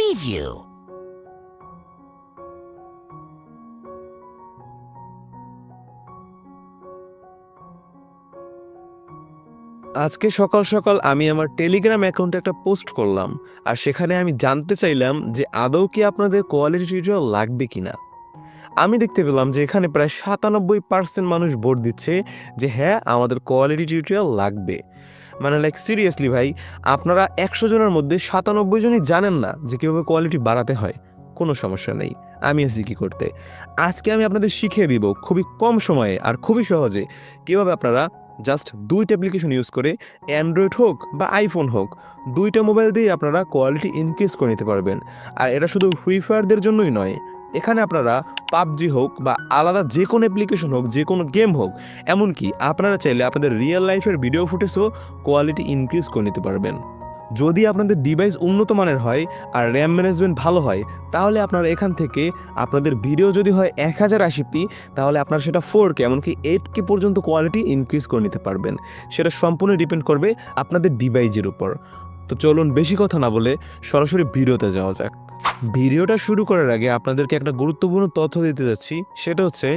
Review. আজকে সকাল সকাল আমি আমার টেলিগ্রাম অ্যাকাউন্টে একটা পোস্ট করলাম, আর সেখানে আমি জানতে চাইলাম যে আদৌ কি আপনাদের কোয়ালিটি টিউটোরিয়াল লাগবে কি না আমি দেখতে পেলাম যে এখানে প্রায় সাতানব্বই পার্সেন্ট মানুষ ভোট দিচ্ছে যে হ্যাঁ আমাদের কোয়ালিটি টিউটোরিয়াল লাগবে মানে লাইক সিরিয়াসলি ভাই, আপনারা একশো জনের মধ্যে সাতানব্বই জনই জানেন না যে কীভাবে কোয়ালিটি বাড়াতে হয়। কোনো সমস্যা নেই, আমি আছি কী করতে। আজকে আমি আপনাদের শিখিয়ে দিব খুবই কম সময়ে আর খুবই সহজে কীভাবে আপনারা জাস্ট দুইটা অ্যাপ্লিকেশন ইউজ করে অ্যান্ড্রয়েড হোক বা আইফোন হোক, দুইটা মোবাইল দিয়ে আপনারা কোয়ালিটি ইনক্রিজ করে নিতে পারবেন। আর এটা শুধু ফ্রি ফায়ারদের জন্যই নয় এখানে আপনারা পাবজি হোক বা আলাদা যে কোনো অ্যাপ্লিকেশন হোক, যে কোনো গেম হোক, এমনকি আপনারা চাইলে আপনাদের রিয়েল লাইফের ভিডিও ফুটেজও কোয়ালিটি ইনক্রিজ করে নিতে পারবেন। যদি আপনাদের ডিভাইস উন্নত মানের হয় আর র্যাম ম্যানেজমেন্ট ভালো হয়, তাহলে আপনারা এখান থেকে আপনাদের ভিডিও যদি হয় এক হাজার আশি পি, তাহলে আপনারা সেটা ফোর কে এমনকি এইট কে পর্যন্ত কোয়ালিটি ইনক্রিজ করে নিতে পারবেন। সেটা সম্পূর্ণ ডিপেন্ড করবে আপনাদের ডিভাইসের উপর। তো চলুন বেশি কথা না বলে সরাসরি ভিডিওতে যাওয়া যাক। ভিডিওটা শুরু করার আগে আপনাদেরকে একটা গুরুত্বপূর্ণ তথ্য দিতে যাচ্ছি। সেটা হচ্ছে,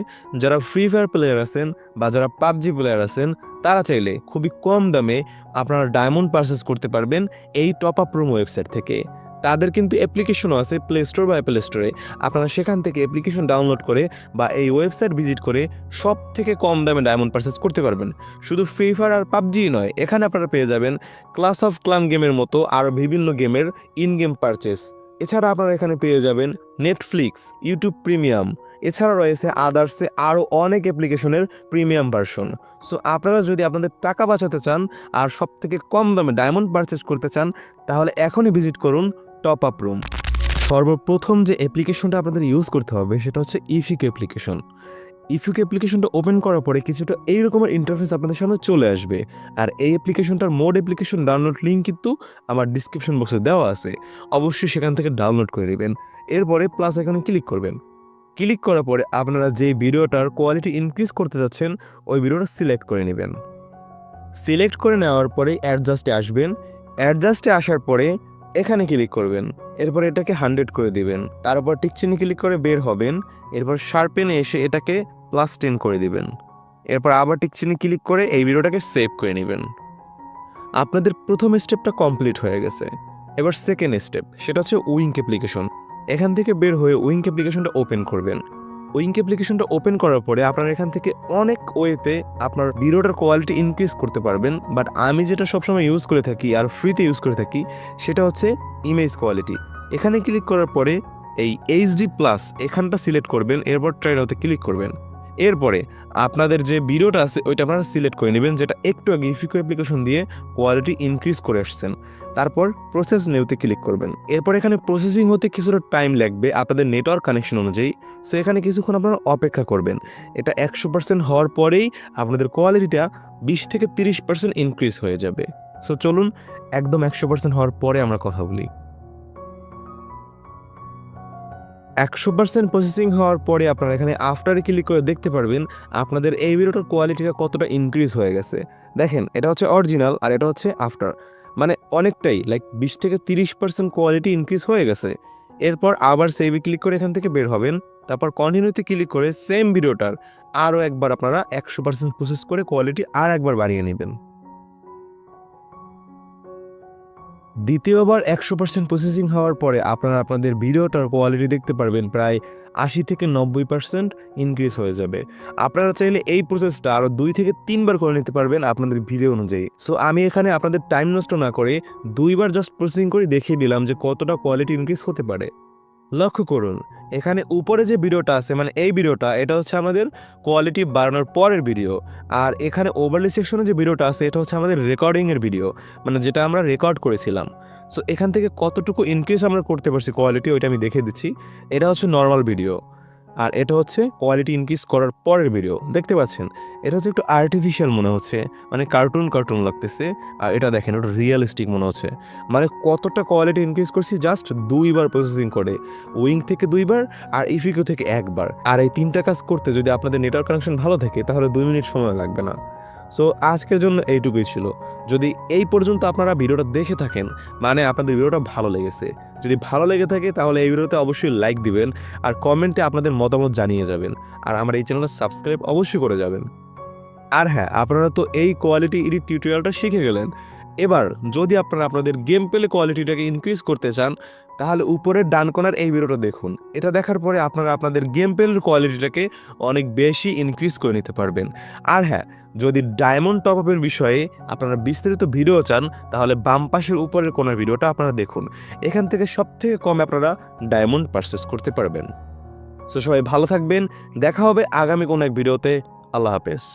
যারা ফ্রি ফায়ার প্লেয়ার আছেন বা যারা পাবজি প্লেয়ার আছেন, তারা চাইলে খুবই কম দামে আপনারা ডায়মন্ড পারচেস করতে পারবেন এই টপ আপ রুম ওয়েবসাইট থেকে। তাদের কিন্তু অ্যাপ্লিকেশনও আছে প্লে স্টোর বা অ্যাপেল স্টোরে আপনারা সেখান থেকে অ্যাপ্লিকেশন ডাউনলোড করে বা এই ওয়েবসাইট ভিজিট করে সব থেকে কম দামে ডায়মন্ড পারচেস করতে পারবেন। শুধু ফ্রি ফায়ার আর পাবজি নয়, এখানে আপনারা পেয়ে যাবেন ক্লাস অফ ক্লান গেমের মতো আরও বিভিন্ন গেমের ইন গেম পারচেস এছাড়া আপনারা এখানে পেয়ে যাবেন নেটফ্লিক্স ইউটিউব প্রিমিয়াম এছাড়া রয়েছে আদার্সে আরও অনেক অ্যাপ্লিকেশনের প্রিমিয়াম ভার্সন সো আপনারা যদি আপনাদের টাকা বাঁচাতে চান আর সব থেকে কম দামে ডায়মন্ড পারচেস করতে চান, তাহলে এখনই ভিজিট করুন টপ আপ রুম সর্বপ্রথম যে অ্যাপ্লিকেশনটা আপনাদের ইউজ করতে হবে, সেটা হচ্ছে ইফিক অ্যাপ্লিকেশন ইফিক অ্যাপ্লিকেশনটা ওপেন করার পরে কিছুটা এই রকমের ইন্টারফেস আপনাদের সামনে চলে আসবে। আর এই অ্যাপ্লিকেশনটার মোড অ্যাপ্লিকেশন ডাউনলোড লিঙ্ক কিন্তু আমার ডিসক্রিপশন বক্সে দেওয়া আছে। অবশ্যই সেখান থেকে ডাউনলোড করে নেবেন। এরপরে প্লাস এখানে ক্লিক করবেন। ক্লিক করার পরে আপনারা যে ভিডিওটার কোয়ালিটি ইনক্রিজ করতে যাচ্ছেন, ওই ভিডিওটা সিলেক্ট করে নেবেন। সিলেক্ট করে নেওয়ার পরে অ্যাডজাস্টে আসবেন। অ্যাডজাস্টে আসার পরে এখানে ক্লিক করবেন। এরপর এটাকে হান্ড্রেড করে দিবেন। তারপর টিকচিনি ক্লিক করে বের হবেন। এরপর শার্পেনে এসে এটাকে প্লাস টেন করে দিবেন। এরপর আবার টিকচিনি ক্লিক করে এই ভিডিওটাকে সেভ করে নেবেন। আপনাদের প্রথম স্টেপটা কমপ্লিট হয়ে গেছে। এবার সেকেন্ড স্টেপ সেটা হচ্ছে উইঙ্ক অ্যাপ্লিকেশন এখান থেকে বের হয়ে উইঙ্ক অ্যাপ্লিকেশনটা ওপেন করবেন। উইঙ্ক অ্যাপ্লিকেশনটা ওপেন করার পরে আপনারা এখান থেকে অনেক ওয়েতে আপনার ভিডিওটার কোয়ালিটি ইনক্রিজ করতে পারবেন। বাট আমি যেটা সবসময় ইউজ করে থাকি আর ফ্রিতে ইউজ করে থাকি, সেটা হচ্ছে ইমেজ কোয়ালিটি এখানে ক্লিক করার পরে এই এইচডি প্লাস এখানটা সিলেক্ট করবেন, এরপর ট্রাইড হতে ক্লিক করবেন। এরপরে আপনাদের যে ভিডিওটা আছে, ওইটা আপনারা সিলেক্ট করে নেবেন, যেটা একটু আগে ইফিকো অ্যাপ্লিকেশন দিয়ে কোয়ালিটি ইনক্রিজ করে আসছেন। তারপর প্রসেস নেওতে ক্লিক করবেন। এরপর এখানে প্রসেসিং হতে কিছুটা টাইম লাগবে আপনাদের নেটওয়ার্ক কানেকশন অনুযায়ী। সো এখানে কিছুক্ষণ আপনারা অপেক্ষা করবেন। এটা একশো পার্সেন্ট হওয়ার পরেই আপনাদের কোয়ালিটিটা বিশ থেকে তিরিশ পার্সেন্ট ইনক্রিজ হয়ে যাবে। সো চলুন একদম একশো পার্সেন্ট হওয়ার পরে আমরা কথা বলি। একশো পার্সেন্ট প্রসেসিং হওয়ার পরে আপনারা এখানে আফটারে ক্লিক করে দেখতে পারবেন আপনাদের এই ভিডিওটার কোয়ালিটিটা কতটা ইনক্রিজ হয়ে গেছে। দেখেন, এটা হচ্ছে অরিজিনাল আর এটা হচ্ছে আফটার মানে অনেকটাই লাইক বিশ থেকে তিরিশ পার্সেন্ট কোয়ালিটি ইনক্রিজ হয়ে গেছে। এরপর আবার সেভে ক্লিক করে এখান থেকে বের হবেন। তারপর কন্টিনিউতে ক্লিক করে সেম ভিডিওটার আরও একবার আপনারা একশো পার্সেন্ট প্রসেস করে কোয়ালিটি আর একবার বাড়িয়ে নেবেন। দ্বিতীয়বার একশো পার্সেন্ট প্রসেসিং হওয়ার পরে আপনারা আপনাদের ভিডিওটার কোয়ালিটি দেখতে পারবেন, প্রায় আশি থেকে নব্বই পার্সেন্ট ইনক্রিজ হয়ে যাবে। আপনারা চাইলে এই প্রসেসটা আরও দুই থেকে তিনবার করে নিতে পারবেন আপনাদের ভিডিও অনুযায়ী। সো আমি এখানে আপনাদের টাইম নষ্ট না করে দুইবার জাস্ট প্রসেসিং করে দেখিয়ে দিলাম যে কতটা কোয়ালিটি ইনক্রিজ হতে পারে। লক্ষ্য করুন, এখানে উপরে যে ভিডিওটা আছে মানে এই ভিডিওটা, এটা হচ্ছে আমাদের কোয়ালিটি বাড়ানোর পরের ভিডিও। আর এখানে ওভারলি সেকশনে যে ভিডিওটা আছে, এটা হচ্ছে আমাদের রেকর্ডিংয়ের ভিডিও মানে যেটা আমরা রেকর্ড করেছিলাম। সো এখান থেকে কতটুকু ইনক্রিজ আমরা করতে পারছি কোয়ালিটি ওইটা আমি দেখে দিচ্ছি। এটা হচ্ছে নর্মাল ভিডিও আর এটা হচ্ছে কোয়ালিটি ইনক্রিজ করার পরের ভিডিও দেখতে পাচ্ছেন? এটা হচ্ছে একটু আর্টিফিশিয়াল মনে হচ্ছে মানে কার্টুন কার্টুন লাগতেছে। আর এটা দেখেন ওটা রিয়েলিস্টিক মনে হচ্ছে। মানে কতটা কোয়ালিটি ইনক্রিজ করছি জাস্ট দুইবার প্রসেসিং করে। উইং থেকে দুইবার আর ইফিকো থেকে একবার। আর এই তিনটা কাজ করতে যদি আপনাদের নেটওয়ার্ক কানেকশন ভালো থাকে, তাহলে দুই মিনিট সময় লাগবে না। সো আজকের জন্য এইটুকুই ছিল। যদি এই পর্যন্ত আপনারা ভিডিওটা দেখে থাকেন মানে আপনাদের ভিডিওটা ভালো লেগেছে। যদি ভালো লেগে থাকে, তাহলে এই ভিডিওতে অবশ্যই লাইক দিবেন আর কমেন্টে আপনাদের মতামত জানিয়ে যাবেন। আর আমার এই চ্যানেলটা সাবস্ক্রাইব অবশ্যই করে যাবেন। আর হ্যাঁ আপনারা তো এই কোয়ালিটি এডিট টিউটোরিয়ালটা শিখে গেলেন। এবার, যদি আপনারা আপনাদের গেম প্লে কোয়ালিটিটাকে ইনক্রিজ করতে চান তাহলে উপরের ডান কোণার এই ভিডিওটা দেখুন। এটা দেখার পরে আপনারা আপনাদের গেম প্লের কোয়ালিটিটাকে অনেক বেশি ইনক্রিজ করে নিতে পারবেন। আর হ্যাঁ যদি ডায়মন্ড টপ আপের বিষয়ে আপনারা বিস্তারিত ভিডিও চান, তাহলে বাম পাশের উপরের কোণার ভিডিওটা আপনারা দেখুন। এখান থেকে সব থেকে কমে আপনারা ডায়মন্ড পারচেস করতে পারবেন। সো সবাই ভালো থাকবেন, দেখা হবে আগামী কোনো এক ভিডিওতে আল্লাহ হাফেজ।